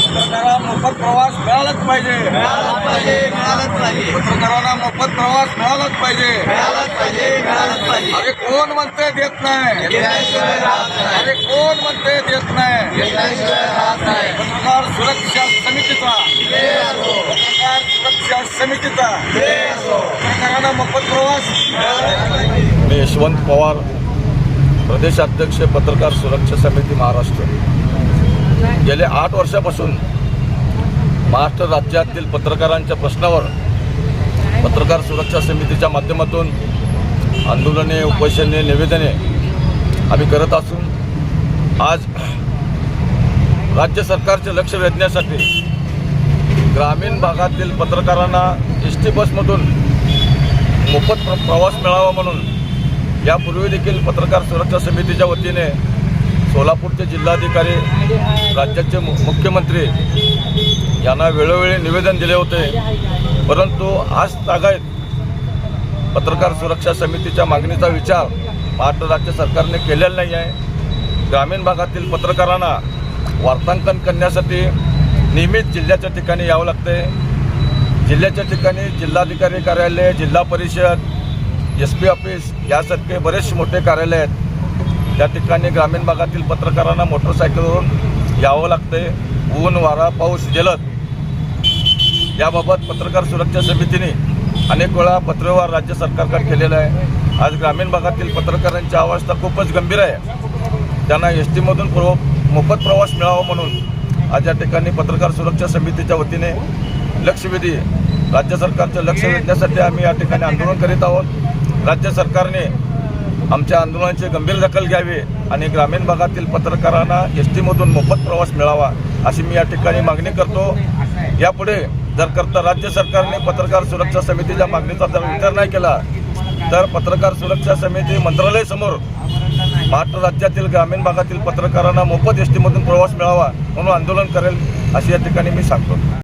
पत्रकारांना मोफत प्रवास मिळालाच पाहिजे. मिळालंच पाहिजे मिळालंच पाहिजे पत्रकारांना मोफत प्रवास मिळालाच पाहिजे. मिळालंच पाहिजे मिळालंच पाहिजे अरे कोण म्हणते देत नाही? अरे कोण म्हणते देत नाही? पत्रकार सुरक्षा समितीचा. पत्रकार सुरक्षा समितीचा. पत्रकारांना मोफत प्रवास पाहिजे. मी यशवंत पवार प्रदेशाध्यक्ष पत्रकार सुरक्षा समिती महाराष्ट्र. गेल्या आठ वर्षापासून महाराष्ट्र राज्यातील पत्रकारांच्या प्रश्नावर पत्रकार सुरक्षा समितीच्या माध्यमातून आंदोलने उपोषणे निवेदने आम्ही करत असून आज राज्य सरकारचे लक्ष वेधण्यासाठी ग्रामीण भागातील पत्रकारांना एस टी बसमधून मोफत प्र प्रवास मिळावा म्हणून यापूर्वी देखील पत्रकार सुरक्षा समितीच्या वतीने सोलापूरचे जिल्हाधिकारी राज्याचे मु मुख्यमंत्री यांना वेळोवेळी निवेदन दिले होते. परंतु आज तागायत पत्रकार सुरक्षा समितीच्या मागणीचा विचार महाराष्ट्र राज्य सरकारने केलेला नाही आहे. ग्रामीण भागातील पत्रकारांना वार्तांकन करण्यासाठी नियमित जिल्ह्याच्या ठिकाणी यावं लागते जिल्ह्याच्या ठिकाणी जिल्हाधिकारी कार्यालय जिल्हा परिषद एस पी ऑफिस यासारखे बरेच मोठे कार्यालय आहेत. त्या ठिकाणी ग्रामीण भागातील पत्रकारांना मोटरसायकलवरून यावं लागते ऊन वारा पाऊस जलद. याबाबत पत्रकार सुरक्षा समितीने अनेक वेळा पत्रव्यवहार राज्य सरकारकडे केलेला आहे. आज ग्रामीण भागातील पत्रकारांची अवस्था खूपच गंभीर आहे. त्यांना एस टीमधून प्रव मोफत प्रवास मिळावा म्हणून आज या ठिकाणी पत्रकार सुरक्षा समितीच्या वतीने लक्षवेधी राज्य सरकारचं लक्ष वेधण्यासाठी आम्ही या ठिकाणी आंदोलन करीत आहोत. राज्य सरकारने आमच्या आंदोलनाची गंभीर दखल घ्यावी आणि ग्रामीण भागातील पत्रकारांना एस टीमधून मोफत प्रवास मिळावा अशी मी या ठिकाणी मागणी करतो. यापुढे जर करता राज्य सरकारने पत्रकार सुरक्षा समितीच्या मागणीचा जर विचार नाही केला तर पत्रकार सुरक्षा समिती मंत्रालयासमोर महाराष्ट्र राज्यातील ग्रामीण भागातील पत्रकारांना मोफत एस टीमधून प्रवास मिळावा म्हणून आंदोलन करेल अशी या ठिकाणी मी सांगतो.